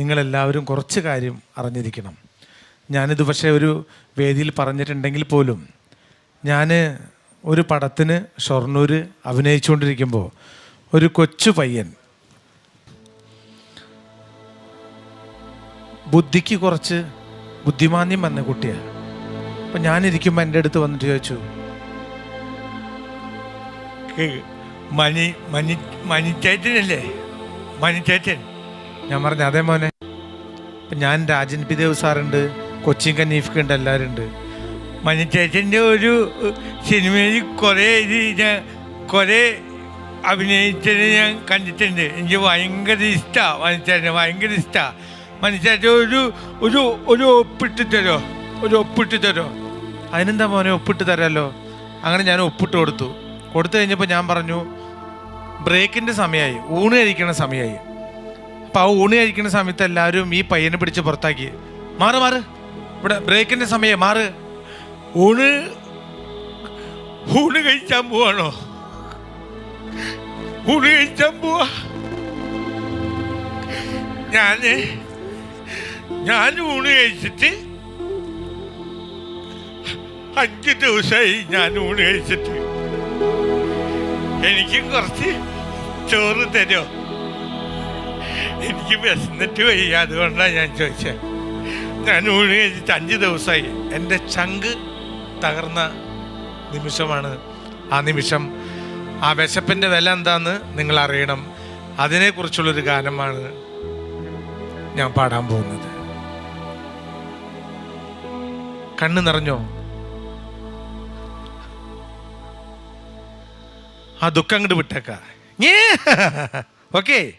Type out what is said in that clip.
നിങ്ങളെല്ലാവരും കുറച്ച് കാര്യം അറിഞ്ഞിരിക്കണം. ഞാനിത് പക്ഷേ ഒരു വേദിയിൽ പറഞ്ഞിട്ടുണ്ടെങ്കിൽ പോലും ഞാൻ ഒരു പടത്തിന് ഷൊർണൂർ അഭിനയിച്ചുകൊണ്ടിരിക്കുമ്പോൾ ഒരു കൊച്ചു പയ്യൻ ബുദ്ധിക്ക് കുറച്ച് ബുദ്ധിമാന്യം വന്ന കുട്ടിയാണ്. അപ്പം ഞാനിരിക്കുമ്പോൾ എന്റെ അടുത്ത് വന്നിട്ട് ചോദിച്ചു മണി മണി മണിച്ചേറ്റനല്ലേ മണിച്ചേട്ടൻ? ഞാൻ പറഞ്ഞു അതേ മോനെ ഞാൻ രാജൻ പി ദേവ് സാറുണ്ട് കൊച്ചിൻ കന്നീഫ്ക്ക് ഉണ്ട് എല്ലാവരും ഉണ്ട്. മണിച്ചേട്ടന്റെ ഒരു സിനിമയിൽ കുറേ ഇത് ഞാൻ കുറേ അഭിനയിച്ചത് ഞാൻ കണ്ടിട്ടുണ്ട്. എനിക്ക് ഭയങ്കര ഇഷ്ടമാണ് മണിച്ചേട്ടനെ ഭയങ്കര ഇഷ്ടമാണ് മണിച്ചേട്ടൻ ഒരു ഒരു ഒരു ഒപ്പിട്ട് തരോ ഒരു ഒപ്പിട്ട് തരോ. അതിനെന്താ മോനെ ഒപ്പിട്ട് തരാമല്ലോ അങ്ങനെ ഞാൻ ഒപ്പിട്ട് കൊടുത്തു. കൊടുത്തു കഴിഞ്ഞപ്പോൾ ഞാൻ പറഞ്ഞു ബ്രേക്കിന്റെ സമയമായി ഊണ് കഴിക്കണ സമയമായി ആ ഊണ് കഴിക്കുന്ന സമയത്ത് എല്ലാവരും ഈ പയ്യനെ പിടിച്ച് പുറത്താക്കി. മാറ് മാറ്. ഇവിടെ ബ്രേക്കിന്റെ സമയം മാറ്. ഊണ് ഊണ് കഴിച്ചാൻ പോവാണോ? ഊണ് കഴിച്ചാൻ പോവാ. ഞാൻ ഞാൻ ഊണ് കഴിച്ചിട്ട് അഞ്ച് ദിവസമായി ഞാൻ ഊണ് കഴിച്ചിട്ട്. എനിക്ക് കുറച്ച് ചോറ് തരോ എനിക്ക് വിശന്നിട്ട് വയ്യ അതുകൊണ്ടാണ് ഞാൻ ചോദിച്ചത് ഞാൻ ഊണ് കഴിച്ചിട്ട് അഞ്ച് ദിവസമായി എന്റെ ചങ്ക് തകർന്ന നിമിഷമാണ് ആ നിമിഷം. ആ വിശപ്പിന്റെ വില എന്താന്ന് നിങ്ങൾ അറിയണം അതിനെക്കുറിച്ചുള്ളൊരു ഗാനമാണ് ഞാൻ പാടാൻ പോകുന്നത്. കണ്ണ് നിറഞ്ഞോ? ആ ദുഃഖം അങ്ങോട്ട് വിട്ടേക്ക. ഓക്കേ.